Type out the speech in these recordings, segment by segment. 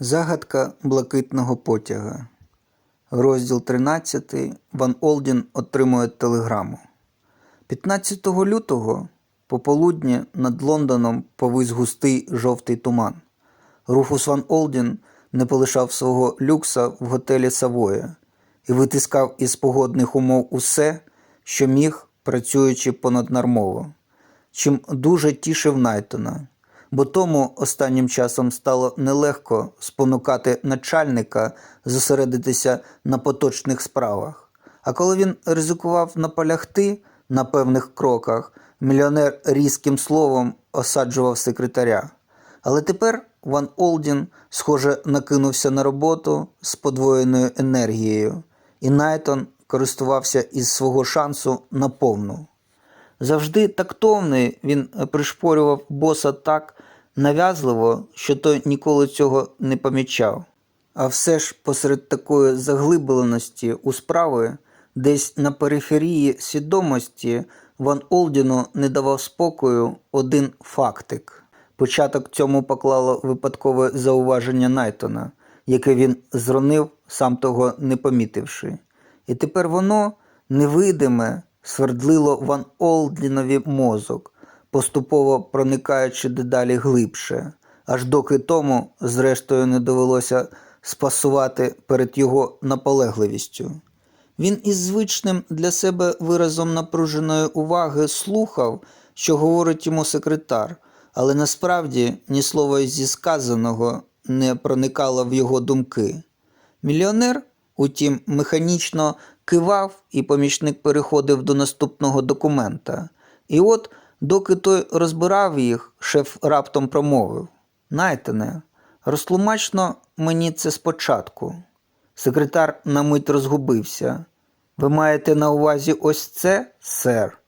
Загадка блакитного потяга. Розділ 13. Ван Олдін отримує телеграму. 15 лютого пополудні над Лондоном повис густий жовтий туман. Руфус Ван Олдін не полишав свого люкса в готелі Савоя і витискав із погодних умов усе, що міг, працюючи понаднормово, чим дуже тішив Найтона бо тому останнім часом стало нелегко спонукати начальника зосередитися на поточних справах. А коли він ризикував наполягти на певних кроках, мільйонер різким словом осаджував секретаря. Але тепер Ван Олдін, схоже, накинувся на роботу з подвоєною енергією, і Найтон користувався із свого шансу наповну. Завжди тактовний він пришпорював боса так нав'язливо, що той ніколи цього не помічав. А все ж посеред такої заглибленості у справи, десь на периферії свідомості Ван Олдіну не давав спокою один фактик. Початок цьому поклало випадкове зауваження Найтона, яке він зронив, сам того не помітивши. І тепер воно невидиме свердлило Ван Олдінові мозок, поступово проникаючи дедалі глибше, аж доки тому, зрештою, не довелося спасувати перед його наполегливістю. Він із звичним для себе виразом напруженої уваги слухав, що говорить йому секретар, але насправді ні слова зі сказаного не проникало в його думки. Мільйонер, утім, механічно кивав, і помічник переходив до наступного документа. І от, доки той розбирав їх, шеф раптом промовив: Найтене, розтлумачно мені це спочатку. Секретар на мить розгубився. Ви маєте на увазі ось це, сер?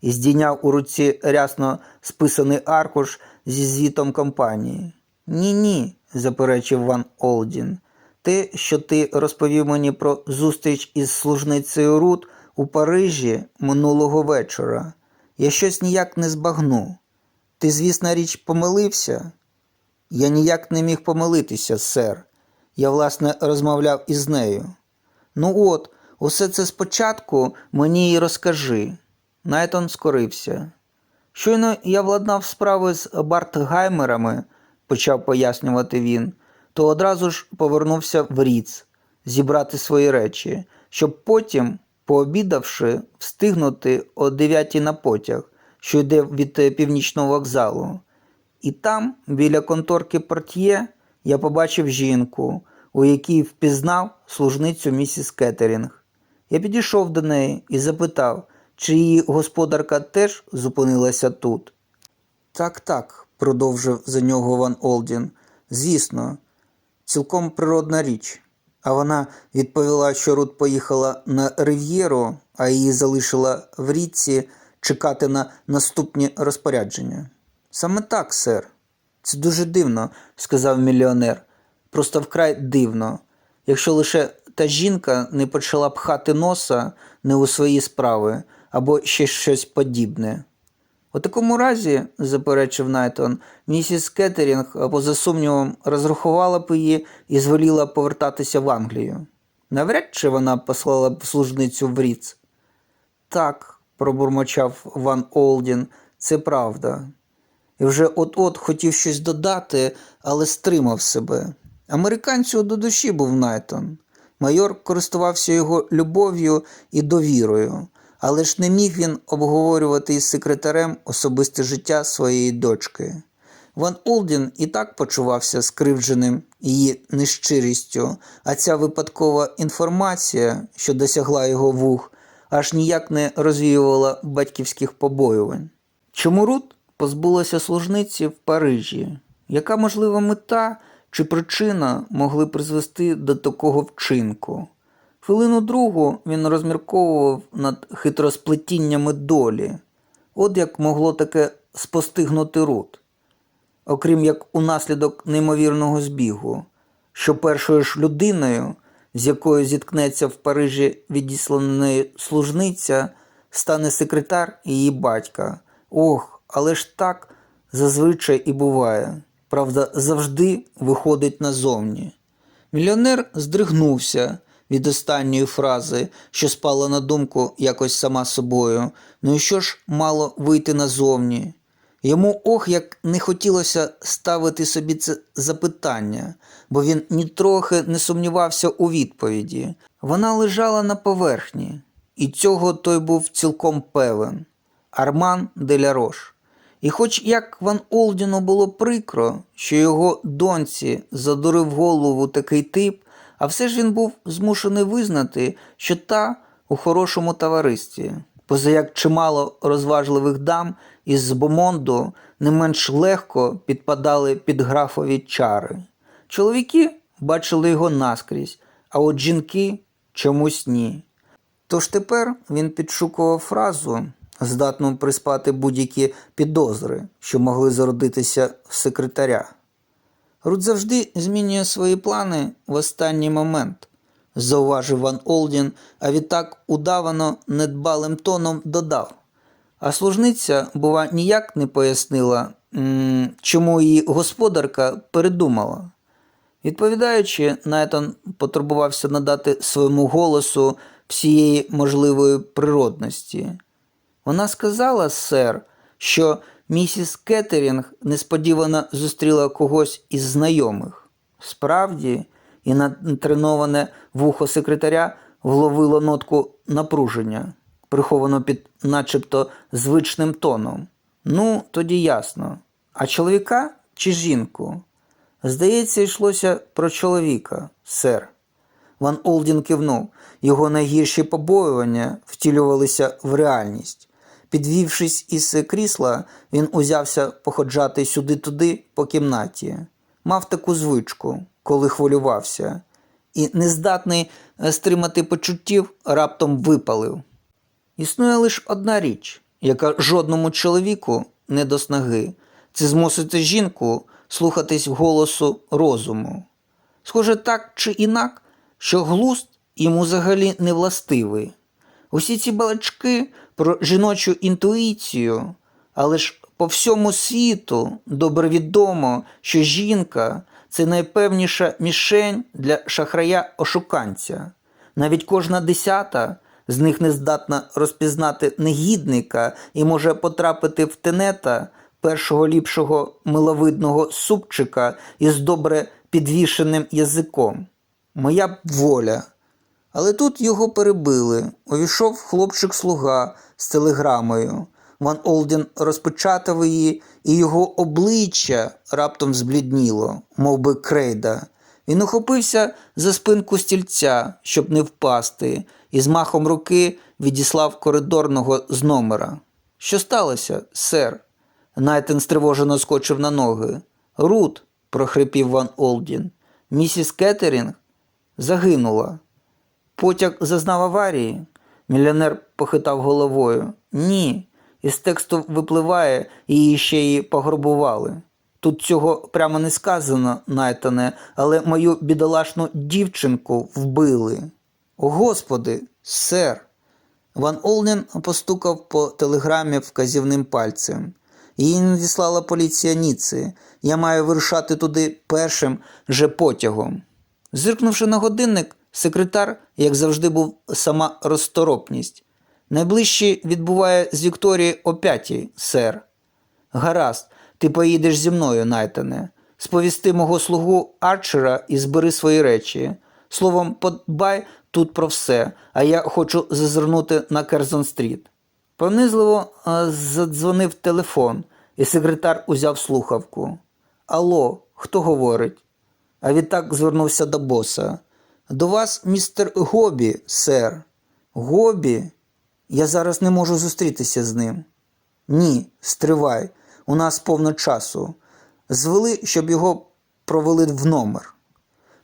І здійняв у руці рясно списаний аркуш зі звітом компанії. Ні, ні, заперечив Ван Олдін. Те, що ти розповів мені про зустріч із служницею Рут у Парижі минулого вечора, я щось ніяк не збагну. Ти, звісна річ, помилився? Я ніяк не міг помилитися, сер. Я, власне, розмовляв із нею. Ну от, усе це спочатку мені й розкажи. Найтон скорився. Щойно я владнав справи з Бартгаймерами, почав пояснювати він, то одразу ж повернувся в Ріц зібрати свої речі, щоб потім, пообідавши, встигнути о дев'ятій на потяг, що йде від е, північного вокзалу. І там, біля конторки портьє, я побачив жінку, у якій впізнав служницю місіс Кеттерінг. Я підійшов до неї і запитав, чи її господарка теж зупинилася тут. Так, так, продовжив за нього Ван Олдін. Звісно, цілком природна річ. А вона відповіла, що Рут поїхала на Рив'єру, а її залишила в річці чекати на наступні розпорядження. Саме так, сер. Це дуже дивно, сказав мільйонер. Просто вкрай дивно. Якщо лише та жінка не почала пхати носа не у свої справи або ще щось подібне. У такому разі, заперечив Найтон, місіс Кеттерінг, поза сумнівом, розрахувала б її і звеліла повертатися в Англію. Навряд чи вона послала б служницю в Ріц. Так, пробурмочав Ван Олдін, це правда. І вже от-от хотів щось додати, але стримав себе. Американцю до душі був Найтон. Майор користувався його любов'ю і довірою, але ж не міг він обговорювати із секретарем особисте життя своєї дочки. Ван Олдін і так почувався скривдженим її нещирістю, а ця випадкова інформація, що досягла його вух, аж ніяк не розвіювала батьківських побоювань. Чому Рут позбулася служниці в Парижі? Яка можлива мета чи причина могли призвести до такого вчинку? Хвилину другу він розмірковував над хитросплетіннями долі. От як могло таке спостигнути Рут. Окрім як унаслідок неймовірного збігу, що першою ж людиною, з якою зіткнеться в Парижі відіслана служниця, стане секретар її батька. Ох, але ж так зазвичай і буває. правда, завжди виходить назовні. Мільйонер здригнувся від останньої фрази, що спала на думку якось сама собою. Ну і що ж мало вийти назовні? Йому ох, як не хотілося ставити собі це запитання, бо він нітрохи не сумнівався у відповіді. Вона лежала на поверхні, і цього той був цілком певен. Арман Делярош. І хоч як Ван Олдіну було прикро, що його доньці задурив голову такий тип, а все ж він був змушений визнати, що та у хорошому товаристві, позаяк чимало розважливих дам із Бомонду не менш легко підпадали під графові чари. Чоловіки бачили його наскрізь, а от жінки чомусь ні. Тож тепер він підшукував фразу, здатну приспати будь-які підозри, що могли зародитися в секретаря. Рут завжди змінює свої плани в останній момент, зауважив Ван Олдін, а відтак удавано недбалим тоном додав. А служниця, бува, ніяк не пояснила, чому її господарка передумала. Відповідаючи, Найтон потурбувався надати своєму голосу всієї можливої природності. Вона сказала, сер, що місіс Кеттерінг несподівано зустріла когось із знайомих. Справді, і натреноване вухо секретаря вловило нотку напруження, приховано під начебто звичним тоном. Ну, тоді ясно. А чоловіка чи жінку? Здається, йшлося про чоловіка, сер. Ван Олдін кивнув. Його найгірші побоювання втілювалися в реальність. Підвівшись із крісла, він узявся походжати сюди-туди по кімнаті. Мав таку звичку, коли хвилювався, і, нездатний е, стримати почуттів, раптом випалив. Існує лише одна річ, яка жодному чоловіку не до снаги це змусити жінку слухатись голосу розуму. Схоже, так чи інак, що глузд йому взагалі не властивий. Усі ці балачки про жіночу інтуїцію, але ж по всьому світу добре відомо, що жінка це найпевніша мішень для шахрая-ошуканця. Навіть кожна десята з них не здатна розпізнати негідника і може потрапити в тенета першого ліпшого миловидного супчика із добре підвішеним язиком. Моя б воля. Але тут його перебили. Увійшов хлопчик-слуга з телеграмою. Ван Олдін розпечатав її, і його обличчя раптом зблідніло, мов би крейда. Він ухопився за спинку стільця, щоб не впасти, і з махом руки відіслав коридорного з номера. Що сталося, сер? Найтен стривожено скочив на ноги. Рут, прохрипів Ван Олдін. Місіс Кеттерінг загинула. Потяг зазнав аварії. Мільйонер похитав головою. Ні. Із тексту випливає, її ще й пограбували. Тут цього прямо не сказано, Найтоне, але мою бідолашну дівчинку вбили. Господи, сер. Ван Олнен постукав по телеграмі вказівним пальцем. Її надіслала поліція Ніци. Я маю вирушати туди першим же потягом. Зиркнувши на годинник, секретар, як завжди, був сама розторопність. Найближчий відбуває з Вікторії о п'ятій, сер. Гаразд, ти поїдеш зі мною, Найтане. Сповісти мого слугу Арчера і збери свої речі. Словом, подбай тут про все, а я хочу зазирнути на Керзон-стріт. Пронизливо е, задзвонив телефон, і секретар узяв слухавку. Алло, хто говорить? А відтак звернувся до боса. До вас, містер Гобі, сер. Гобі? Я зараз не можу зустрітися з ним. Ні, стривай, у нас повно часу. Звели, щоб його провели в номер.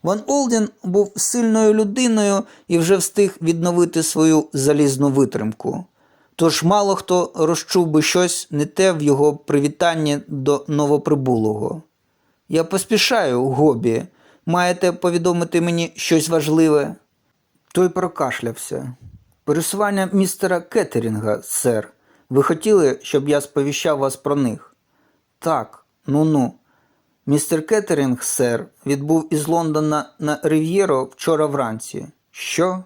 Ван Олден був сильною людиною і вже встиг відновити свою залізну витримку. Тож мало хто розчув би щось не те в його привітанні до новоприбулого. Я поспішаю, Гобі. Маєте повідомити мені щось важливе? Той прокашлявся. Пересування містера Кеттерінга, сер. Ви хотіли, щоб я сповіщав вас про них? Так, ну ну. Містер Кеттерінг, сер, відбув із Лондона на Рив'єро вчора вранці. Що?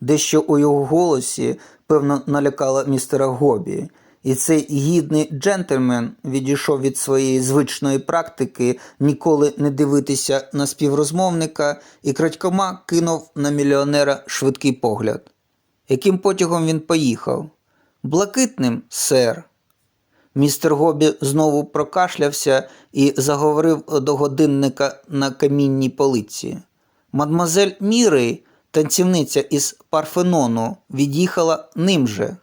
Дещо у його голосі, певно, налякало містера Гобі, і цей гідний джентльмен відійшов від своєї звичної практики ніколи не дивитися на співрозмовника і крадькома кинув на мільйонера швидкий погляд. Яким потягом він поїхав? Блакитним, сер. Містер Гобі знову прокашлявся і заговорив до годинника на камінній полиці. Мадмазель Мірей, танцівниця із Парфенону, від'їхала ним же.